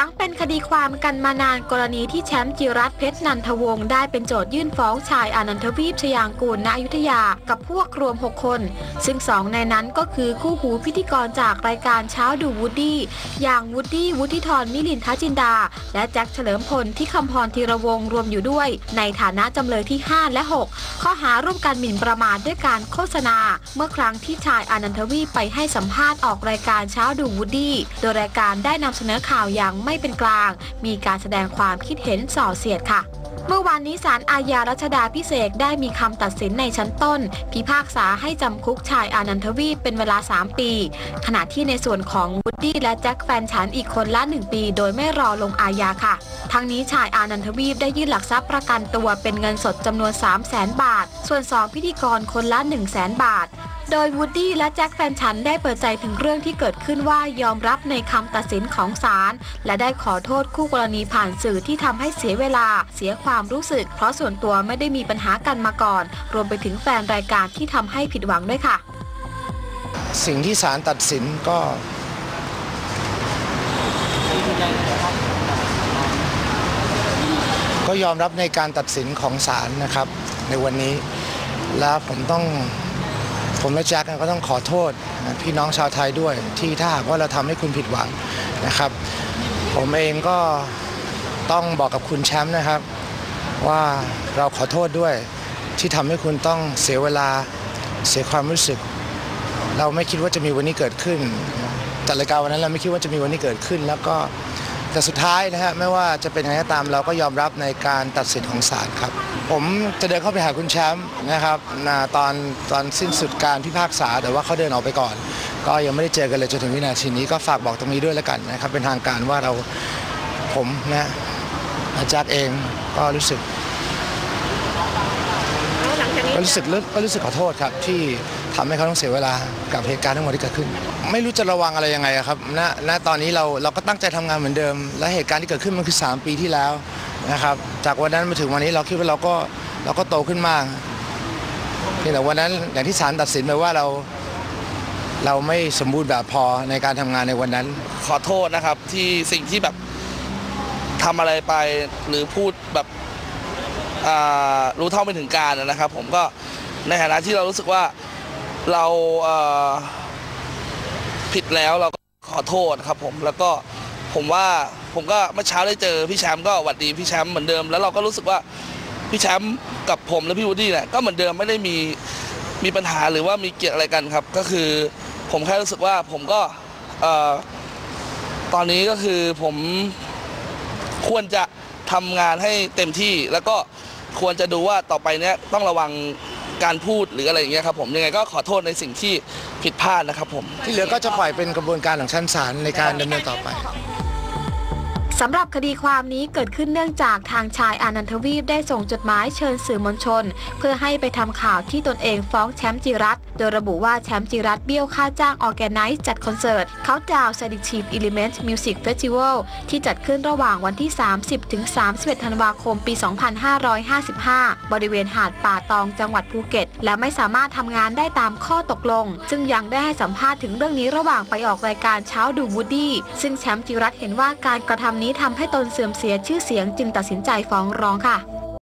ลังเป็นคดีความกันมานานกรณีที่แชมป์จิรัตเพชรนันทวงศ์ได้เป็นโจทยื่นฟ้องชายอนันทวีปชยางกูลณอยุธยากับพวกรวม 6 คน ซึ่งสองในนั้นก็คือคู่หูพิธีกรจากรายการเช้าดูวูดดี้อย่างวูดดี้วุฒิธรมิลินทจินดา และแจ็คเฉลิมพลที่คำพรธีรวงศ์รวมอยู่ด้วย ในฐานะจำเลยที่ 5 และ 6 ข้อหาร่วมกันหมิ่นประมาทด้วยการโฆษณา เมื่อครั้งที่ชายอนันทวีปไปให้สัมภาษณ์ออกรายการเช้าดูวูดดี้โดยรายการได้นำเสนอข่าวอย่างไม่ไม่เป็นกลาง มีการแสดงความคิดเห็นส่อเสียดค่ะเมื่อวานนี้ศาลอาญารัชดาพิเศษได้มีคำตัดสินในชั้นต้น พิพากษาให้จำคุกชายอานันทวีปเป็นเวลา 3 ปี ขณะที่ในส่วนของวูดดี้และแจ็คแฟนฉันอีกคนละ 1 ปี โดยไม่รอลงอาญาค่ะ ทั้งนี้ชายอานันทวีปได้ยื่นหลักทรัพย์ประกันตัวเป็นเงินสดจำนวน 3 0 0แสนบาท ส่วน 2 พิธีกรคนละ 1 0 0 0 0แสนบาท โดยวูดดี้และแจ็คแฟนฉันได้เปิดใจถึงเรื่องที่เกิดขึ้นว่ายอมรับในคำตัดสินของศาลและได้ขอโทษคู่กรณีผ่านสื่อที่ทำให้เสียเวลา เสียความรู้สึก เพราะส่วนตัวไม่ได้มีปัญหากันมาก่อน รวมไปถึงแฟนรายการที่ทำให้ผิดหวังด้วยค่ะ สิ่งที่ศาลตัดสินก็ ก็ยอมรับในการตัดสินของศาลนะครับ ในวันนี้แล้วผมต้อง ผมและแจ็คก็ต้องขอโทษพี่น้องชาวไทยด้วย ที่ถ้าหากว่าเราทำให้คุณผิดหวังนะครับ ผมเองก็ต้องบอกกับคุณแชมป์นะครับ ว่าเราขอโทษด้วย ที่ทำให้คุณต้องเสียเวลาเสียความรู้สึก เราไม่คิดว่าจะมีวันนี้เกิดขึ้นจัดรายการวันนั้นเราไม่คิดว่าจะมีวันนี้เกิดขึ้น แล้วก็ แต่สุดท้ายนะฮะไม่ว่าจะเป็นยังไงก็ตามเราก็ยอมรับในการตัดสินของศาลครับ ผมจะเดินเข้าไปหาคุณแชมป์นะครับนะตอนตอนสิ้นสุดการพิพากษาแต่ว่าเขาเดินออกไปก่อน ก็ยังไม่ได้เจอกันเลยจนถึงวินาทีนี้ก็ฝากบอกตรงนี้ด้วยแล้วกันนะครับเป็นทางการว่าเราผมนะอาจารย์เองก็รู้สึก รู้สึกก็รู้สึกขอโทษครับ ที่ทำให้เขาต้องเสียเวลากับเหตุการณ์ทั้งหมดที่เกิดขึ้น ไม่รู้จะระวังอะไรยังไงอะครับณณตอนนี้เราเราก็ตั้งใจทำงานเหมือนเดิม และเหตุการณ์ที่เกิดขึ้นมันคือ 3 ปีที่แล้วนะครับ จากวันนั้นมาถึงวันนี้เราคิดว่าเราก็เราก็โตขึ้นมากเพียงแต่วันนั้นอย่างที่ศาลตัดสินไปว่าเราเราไม่สมบูรณ์แบบพอในการทำงานในวันนั้น ขอโทษนะครับที่สิ่งที่แบบทำอะไรไปหรือพูดแบบอ่า รู้เท่าไม่ถึงการนะครับ ผมก็ในฐานะที่เรารู้สึกว่าเราผิดแล้วเราก็ขอโทษครับผมแล้วก็ผมว่าผมก็เมื่อเช้าได้เจอพี่แชมป์ก็หวัดดีพี่แชมป์เหมือนเดิมแล้วเราก็รู้สึกว่าพี่แชมป์กับผมและพี่วูดดี้เนี่ยก็เหมือนเดิมไม่ได้มีมีปัญหาหรือว่ามีเกลียดอะไรกันครับ ก็คือผมแค่รู้สึกว่าผมก็ตอนนี้ก็คือผมควรจะ ทำงานให้เต็มที่ แล้วก็ควรจะดูว่าต่อไปเนี้ยต้องระวังการพูดหรืออะไรอย่างเงี้ยครับผมยังไงก็ขอโทษในสิ่งที่ผิดพลาดนะครับผม ที่เหลือก็จะปล่อยเป็นกระบวนการของชั้นศาลในการดำเนินต่อไป สำหรับคดีความนี้เกิดขึ้นเนื่องจากทางชายอานันทวีปได้ส่งจดหมายเชิญสื่อมวลชน เพื่อให้ไปทำข่าวที่ตนเองฟ้องแชมป์จิรัตโดยระบุว่าแชมป์จิรัตเบี้ยวค่าจ้างออแกไนซ์จัดคอนเสิร์ตเขาดาว s ซดิทีฟอิเลเมนต์มิวสิกเฟสติวัลที่จัดขึ้นระหว่างวันที่ 30 ถึง 31 ธันวาคมปี 2555 บริเวณหาดป่าตองจังหวัดภูเก็ต และไม่สามารถทำงานได้ตามข้อตกลง ซึ่งยังได้ให้สัมภาษณ์ถึงเรื่องนี้ระหว่างไปออกรายการเช้าดูวูดี้ซึ่งแชมป์จิรัตเห็นว่าการกระทำนี้ทำให้ตนเสื่อมเสียชื่อเสียงจึงตัดสินใจฟ้องร้องค่ะ